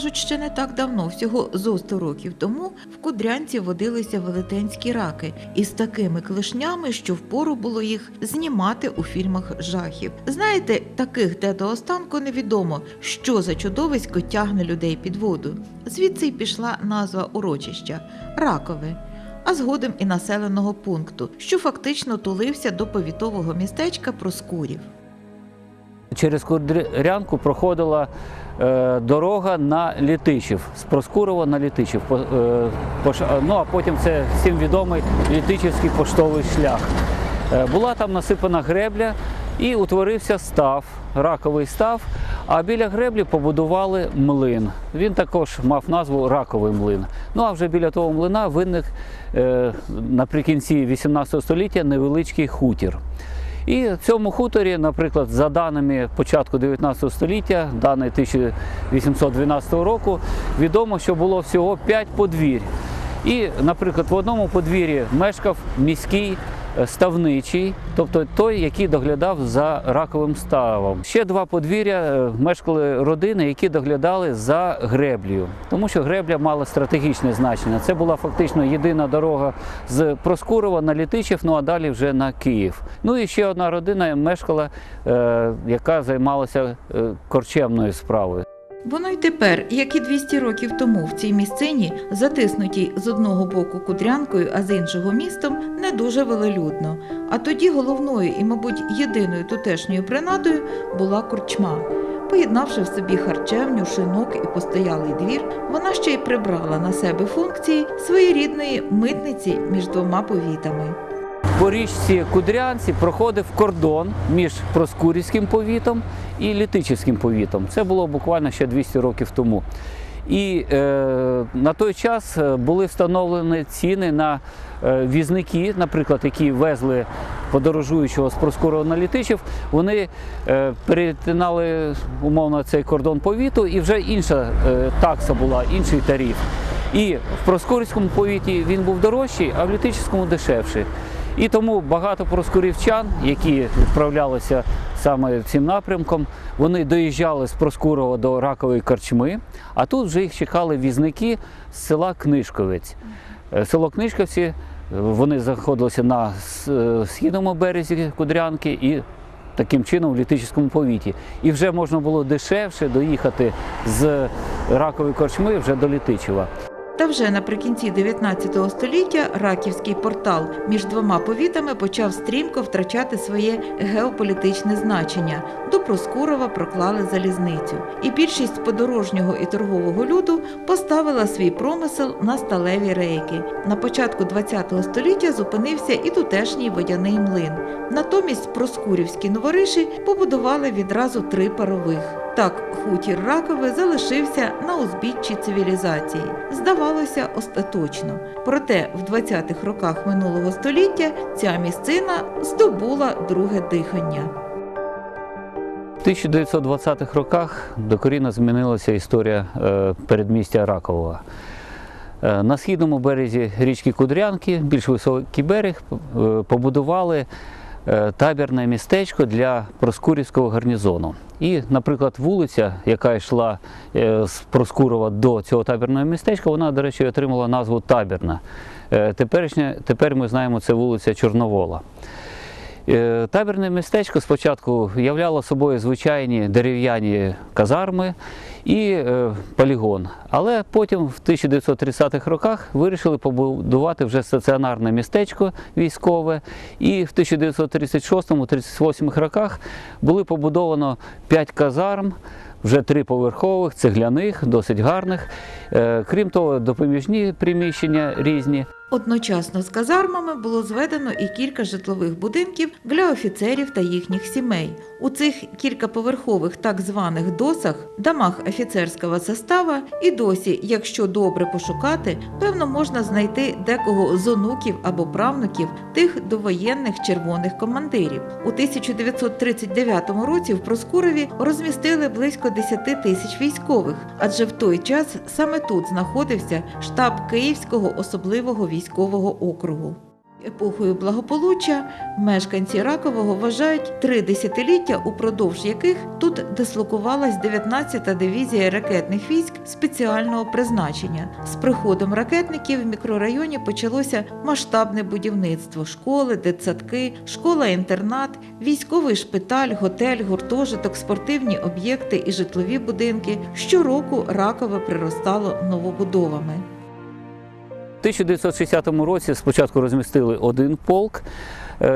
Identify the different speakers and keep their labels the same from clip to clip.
Speaker 1: Кажуть, ще не так давно, всього зо 100 років тому, в Кудрянці водилися велетенські раки із такими клешнями, що впору було їх знімати у фільмах жахів. Знаєте, таких де до останку невідомо, що за чудовисько тягне людей під воду. Звідси й пішла назва урочища Ракове. А згодом і населеного пункту, що фактично тулився до повітового містечка Проскурів.
Speaker 2: Через Кудрянку проходила е, дорога на Літичів, з Проскурова на Літичів. Е, Ш- ну а потім це всім відомий Літичівський поштовий шлях. Е, була там насипана гребля і утворився став, раковий став. А біля греблі побудували млин. Він також мав назву Раковий млин. Ну а вже біля того млина виник е, наприкінці 18 століття невеличкий хутір. І в цьому хуторі, наприклад, за даними початку 19 століття, дані 1812 року, відомо, що було всього 5 подвір'я. І, наприклад, в одному подвір'ї мешкав міський ставничий, тобто той, який доглядав за раковим ставом. Ще два подвір'я е, мешкали родини, які доглядали за греблею, тому що гребля мала стратегічне значення. Це була фактично єдина дорога з Проскурова на Літичів, ну а далі вже на Київ. Ну і ще одна родина мешкала, е, яка займалася е, корчемною справою.
Speaker 1: Воно й тепер, як і 200 років тому в цій місцині, затиснутій з одного боку кудрянкою, а з іншого містом, не дуже велелюдно. А тоді головною і, мабуть, єдиною тутешньою принадою була корчма. Поєднавши в собі харчевню, шинок і постоялий двір, вона ще й прибрала на себе функції своєрідної митниці між двома повітами.
Speaker 2: По річці Кудрянці проходив кордон між Проскурівським повітом і Літичівським повітом. Це було буквально ще 200 років тому. І е, на той час е, були встановлені ціни на е, візники, наприклад, які везли подорожуючого з Проскурова на Літичів, вони е, перетинали умовно цей кордон повіту, і вже інша е, такса була, інший тариф. І в Проскурівському повіті він був дорожчий, а в Літичівському дешевший. І тому багато проскурівчан, які відправлялися саме цим напрямком, вони доїжджали з Проскурова до Ракової корчми, а тут вже їх чекали візники з села Книжковець. Е, Село Книжковці, е, вони знаходилися на е, східному березі Кудрянки і таким чином в Літичівському повіті. І вже можна було дешевше доїхати з Ракової корчми вже до Літичева.
Speaker 1: Та вже наприкінці 19 століття раківський портал між двома повітами почав стрімко втрачати своє геополітичне значення. До Проскурова проклали залізницю, і більшість подорожнього і торгового люду поставила свій промисел на сталеві рейки. На початку 20 століття зупинився і тутешній водяний млин. Натомість проскурівські новориші побудували відразу три парових. Так, хутір Ракове залишився на узбіччі цивілізації. Здавалося, остаточно. Проте в 20-х роках минулого століття ця місцина здобула друге дихання.
Speaker 2: В 1920-х роках докорінно змінилася історія е, передмістя Ракового. Е, На східному березі річки Кудрянки, більш високий берег, е, побудували табірне містечко для Проскурівського гарнізону. І, наприклад, вулиця, яка йшла е, з Проскурова до цього табірного містечка, вона, до речі, отримала назву Табірна. Е, тепер ми знаємо, це вулиця Чорновола. Е, Табірне містечко спочатку являло собою звичайні дерев'яні казарми і е, полігон. Але потім в 1930-х роках вирішили побудувати вже стаціонарне містечко військове. І в 1936-38 роках були побудовано 5 казарм, вже три поверхових, цегляних, досить гарних. Е, Крім того, допоміжні приміщення різні.
Speaker 1: Одночасно з казармами було зведено і кілька житлових будинків для офіцерів та їхніх сімей. У цих кількаповерхових так званих досах, домах офіцерського состава, і досі, якщо добре пошукати, певно можна знайти декого з онуків або правнуків тих довоєнних червоних командирів. У 1939 році в Проскурові розмістили близько 10 тисяч військових, адже в той час саме тут знаходився штаб Київського особливого військового округу. Епохою благополуччя мешканці Ракового вважають три десятиліття, упродовж яких тут дислокувалась 19-та дивізія ракетних військ спеціального призначення. З приходом ракетників в мікрорайоні почалося масштабне будівництво: школи, дитсадки, школа-інтернат, військовий шпиталь, готель, гуртожиток, спортивні об'єкти і житлові будинки. Щороку Ракове приростало новобудовами.
Speaker 2: У 1960 році спочатку розмістили один полк е,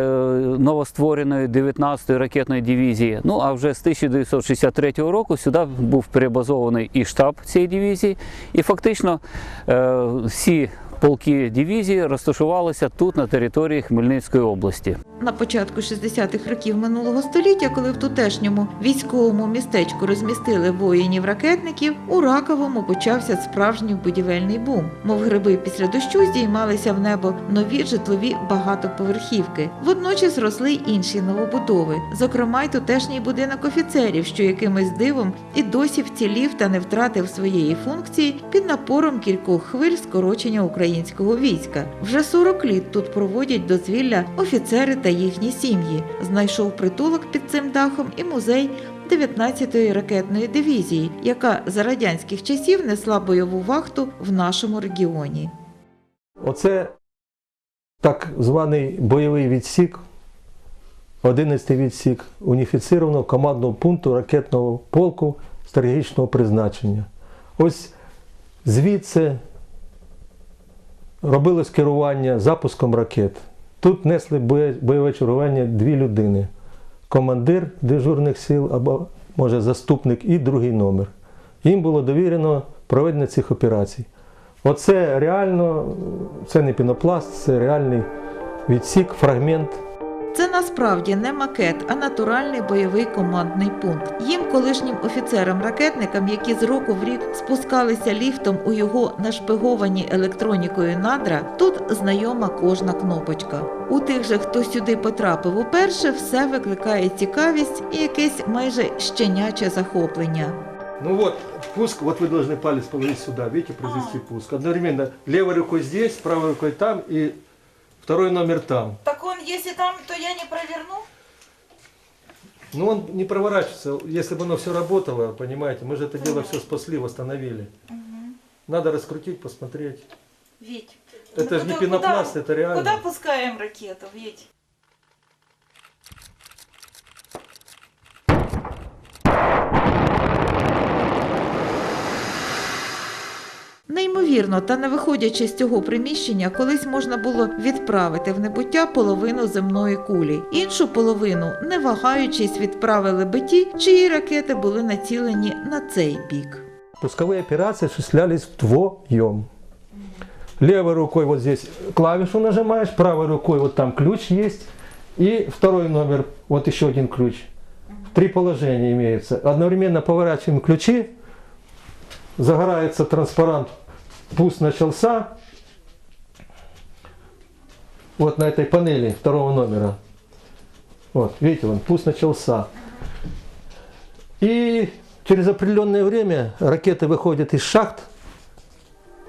Speaker 2: новоствореної 19-ї ракетної дивізії. Ну а вже з 1963 року сюди був перебазований і штаб цієї дивізії, і фактично е, всі полки дивізії розташувалися тут, на території Хмельницької області.
Speaker 1: На початку 60-х років минулого століття, коли в тутешньому військовому містечку розмістили воїнів-ракетників, у Раковому почався справжній будівельний бум. Мов гриби після дощу здіймалися в небо нові житлові багатоповерхівки. Водночас росли інші новобудови, зокрема й тутешній будинок офіцерів, що якимось дивом і досі вцілів та не втратив своєї функції під напором кількох хвиль скорочення українського війська. Вже 40 літ тут проводять дозвілля офіцери та їхні сім'ї. Знайшов притулок під цим дахом і музей 19-ї ракетної дивізії, яка за радянських часів несла бойову вахту в нашому регіоні.
Speaker 3: Оце так званий бойовий відсік, 11-й відсік уніфіцированого командного пункту ракетного полку стратегічного призначення. Ось звідси робилось керування запуском ракет. Тут несли бойове чергування дві людини: командир дежурних сил або, може, заступник і другий номер. Їм було довірено проведення цих операцій. Оце реально, це не пінопласт, це реальний відсік, фрагмент.
Speaker 1: Це насправді не макет, а натуральний бойовий командний пункт. Їм, колишнім офіцерам-ракетникам, які з року в рік спускалися ліфтом у його нашпиговані електронікою надра, тут знайома кожна кнопочка. У тих же, хто сюди потрапив уперше, все викликає цікавість і якесь майже щеняче захоплення.
Speaker 3: Ну вот, пуск, вот вы должны палец положить сюда, видите, произвести пуск. Одновременно левой рукой здесь, правой рукой там и второй номер там.
Speaker 1: Так он, якщо там, то я не проверну?
Speaker 3: Ну он не проворачивается, если бы оно все работало, понимаете, мы же это дело все спасли, восстановили. Надо раскрутить, посмотреть.
Speaker 1: Віть.
Speaker 3: Это же не пенопласт, это реально.
Speaker 1: пускаємо ракету, Віть? Неймовірно, та не виходячи з цього приміщення, колись можна було відправити в небуття половину земної кулі. Іншу половину, не вагаючись, відправили би ті, чиї ракети були націлені на цей бік.
Speaker 3: Пусковые операции осуществлялись вдвоем. Левой рукой вот здесь клавишу нажимаешь, правой рукой вот там ключ есть. И второй номер, вот еще один ключ. Три положения имеются. Одновременно поворачиваем ключи, загорается транспарант «Пуск начался». Вот на этой панели второго номера. Вот, видите, вон, пуск начался. И через определенное время ракеты выходят из шахт,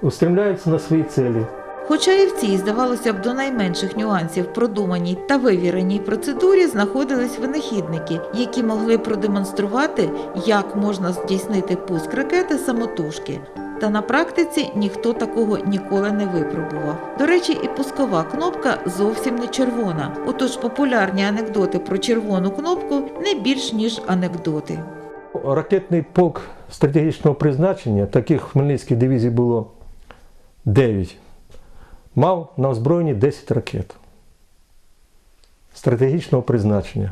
Speaker 3: устремляются на свои цели.
Speaker 1: Хоча і в цій, здавалося б, до найменших нюансів продуманій та вивіреній процедурі знаходились винахідники, які могли продемонструвати, як можна здійснити пуск ракети самотужки. Та на практиці ніхто такого ніколи не випробував. До речі, і пускова кнопка зовсім не червона. Отож популярні анекдоти про червону кнопку не більш ніж анекдоти.
Speaker 3: Ракетний полк стратегічного призначення, таких в Хмельницькій дивізії було 9, мав на озброєнні 10 ракет стратегічного призначення.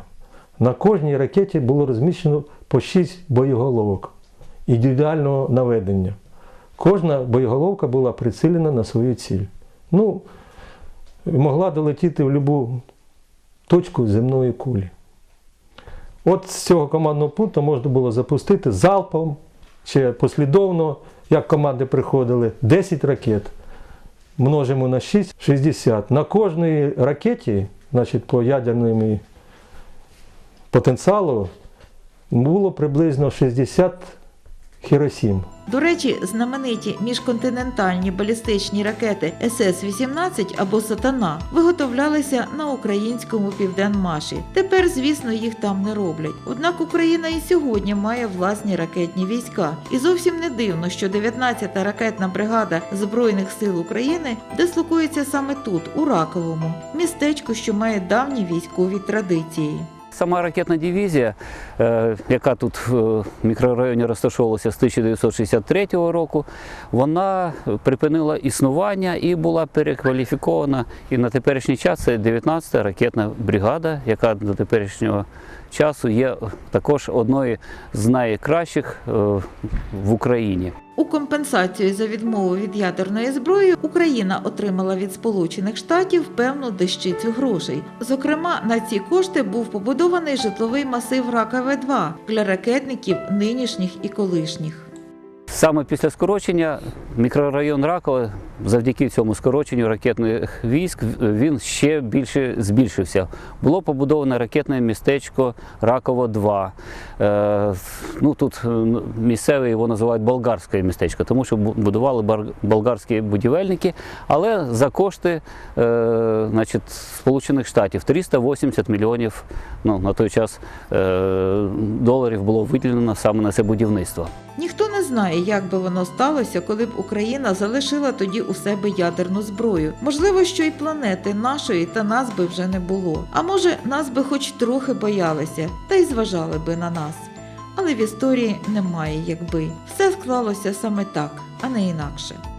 Speaker 3: На кожній ракеті було розміщено по 6 боєголовок індивідуального наведення. Кожна боєголовка була прицілена на свою ціль. Ну, могла долетіти в будь-яку точку земної кулі. От з цього командного пункту можна було запустити залпом чи послідовно, як команди приходили, 10 ракет. Множимо на 6 60. На кожній ракеті, значить, по ядерному потенціалу було приблизно 60 Хіросім.
Speaker 1: До речі, знамениті міжконтинентальні балістичні ракети СС-18 або Сатана виготовлялися на українському південмаші. Тепер, звісно, їх там не роблять. Однак Україна і сьогодні має власні ракетні війська. І зовсім не дивно, що 19-та ракетна бригада Збройних сил України дислокується саме тут, у Раковому, містечку, що має давні військові традиції.
Speaker 2: Сама ракетна дивізія, е, яка тут в мікрорайоні розташовувалася з 1963 року, вона припинила існування і була перекваліфікована. І на теперішній час це 19-та ракетна бригада, яка до теперішнього часу є також одною з найкращих е, в Україні.
Speaker 1: У компенсацію за відмову від ядерної зброї Україна отримала від Сполучених Штатів певну дещицю грошей. Зокрема, на ці кошти був побудований житловий масив Ракове 2 для ракетників нинішніх і колишніх.
Speaker 2: Саме після скорочення мікрорайон Ракове, завдяки цьому скороченню ракетних військ, він ще більше збільшився. Було побудоване ракетне містечко Раково 2. Е, ну, тут е, місцеві його називають болгарське містечко, тому що будували болгарські будівельники, але за кошти е, значить, Сполучених Штатів 380 мільйонів ну, на той час е, доларів було виділено саме на це будівництво.
Speaker 1: Ніхто знає, як би воно сталося, коли б Україна залишила тоді у себе ядерну зброю. Можливо, що й планети нашої та нас би вже не було. А може, нас би хоч трохи боялися, та й зважали би на нас. Але в історії немає якби. Все склалося саме так, а не інакше.